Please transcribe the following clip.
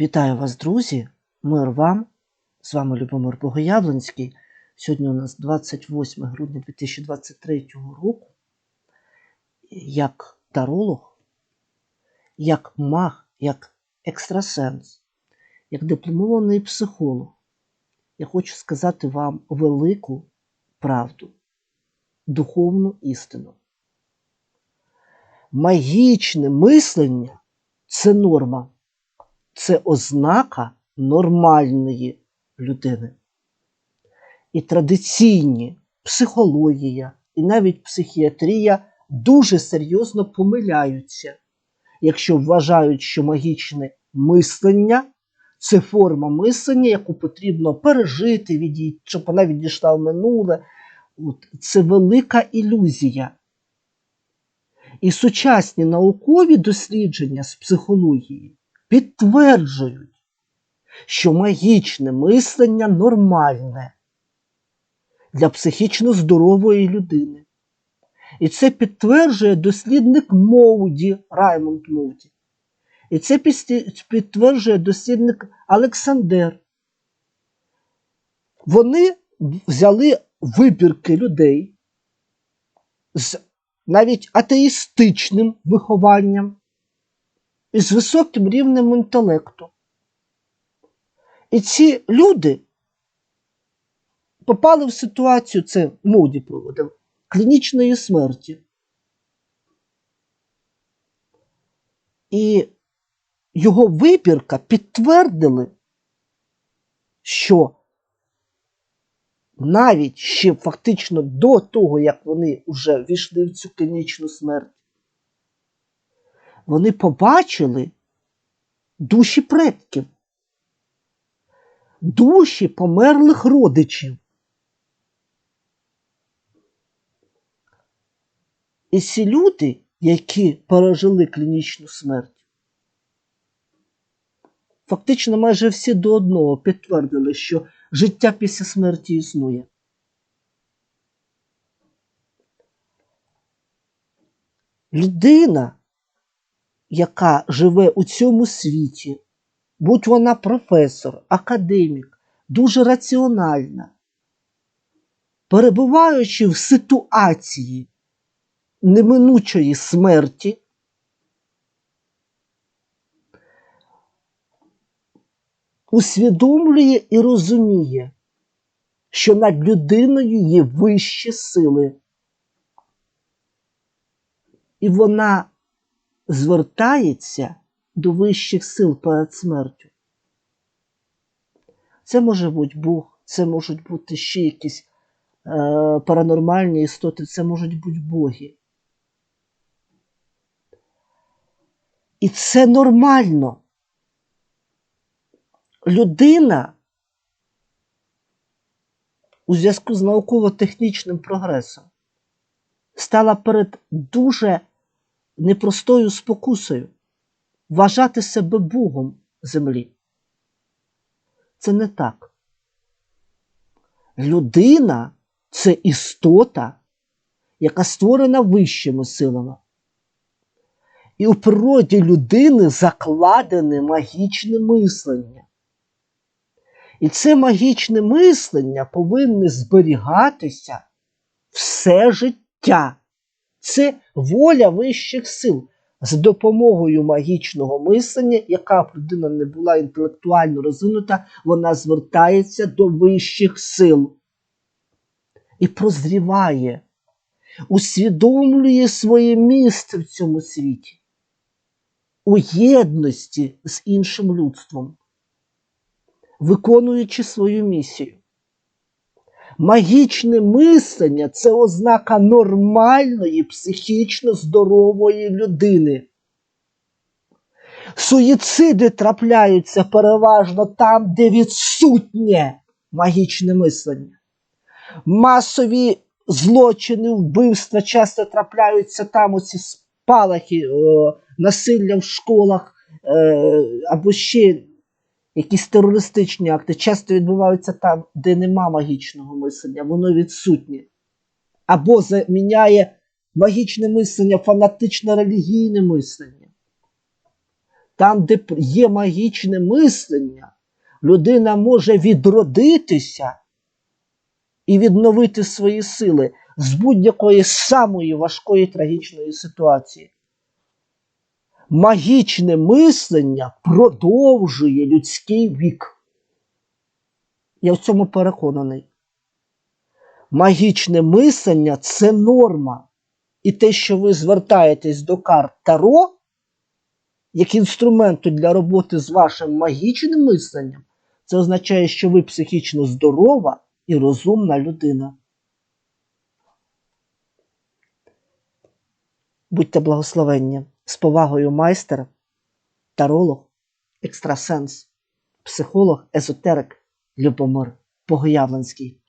Вітаю вас, друзі! Мир вам! З вами Любомир Богоявленський. Сьогодні у нас 28 грудня 2023 року. Як таролог, як маг, як екстрасенс, як дипломований психолог, я хочу сказати вам велику правду, духовну істину. Магічне мислення це норма це ознака нормальної людини. І традиційні психологія і навіть психіатрія дуже серйозно помиляються, якщо вважають, що магічне мислення це форма мислення, яку потрібно пережити, відійти, щоб вона відійшла в минуле. От, Це велика ілюзія. І сучасні наукові дослідження з психології підтверджують, що магічне мислення нормальне для психічно здорової людини. І це підтверджує дослідник Моуді, Раймонд Моуді. І це підтверджує дослідник Олександр. Вони взяли вибірки людей з навіть атеїстичним вихованням і з високим рівнем інтелекту. І ці люди попали в ситуацію, це Моді проводив, клінічної смерті. І його вибірка підтвердили, що навіть ще фактично до того, як вони вже війшли в цю клінічну смерть, вони побачили душі предків, душі померлих родичів. І ці люди, які пережили клінічну смерть, фактично майже всі до одного підтвердили, що життя після смерті існує. Людина яка живе у цьому світі, будь вона професор, академік, дуже раціональна, перебуваючи в ситуації неминучої смерті, усвідомлює і розуміє, що над людиною є вищі сили. І вона звертається до вищих сил перед смертю. Це може бути Бог, це можуть бути ще якісь е, паранормальні істоти, це можуть бути боги. І це нормально. Людина у зв'язку з науково-технічним прогресом стала перед дуже непростою спокусою вважати себе Богом землі. Це не так. Людина це істота, яка створена вищими силами. І у природі людини закладене магічне мислення. І це магічне мислення повинне зберігатися все життя. Це воля вищих сил. З допомогою магічного мислення, яка б людина не була інтелектуально розвинута, вона звертається до вищих сил. І прозріває, усвідомлює своє місце в цьому світі, у єдності з іншим людством, виконуючи свою місію. Магічне мислення це ознака нормальної психічно здорової людини. Суїциди трапляються переважно там, де відсутнє магічне мислення. Масові злочини, вбивства часто трапляються там оці спалахи, о, насилля в школах е, або ще якісь терористичні акти часто відбуваються там, де нема магічного мислення, воно відсутнє. Або заміняє магічне мислення, фанатичне релігійне мислення. там, де є магічне мислення, людина може відродитися і відновити свої сили з будь-якої самої важкої трагічної ситуації. Магічне мислення продовжує людський вік. Я в цьому переконаний. Магічне мислення це норма. І те, що ви звертаєтесь до карт Таро, як інструменту для роботи з вашим магічним мисленням, це означає, що ви психічно здорова і розумна людина. Будьте благословенні. З повагою майстер, таролог, екстрасенс, психолог, езотерик Любомир Богоявленський.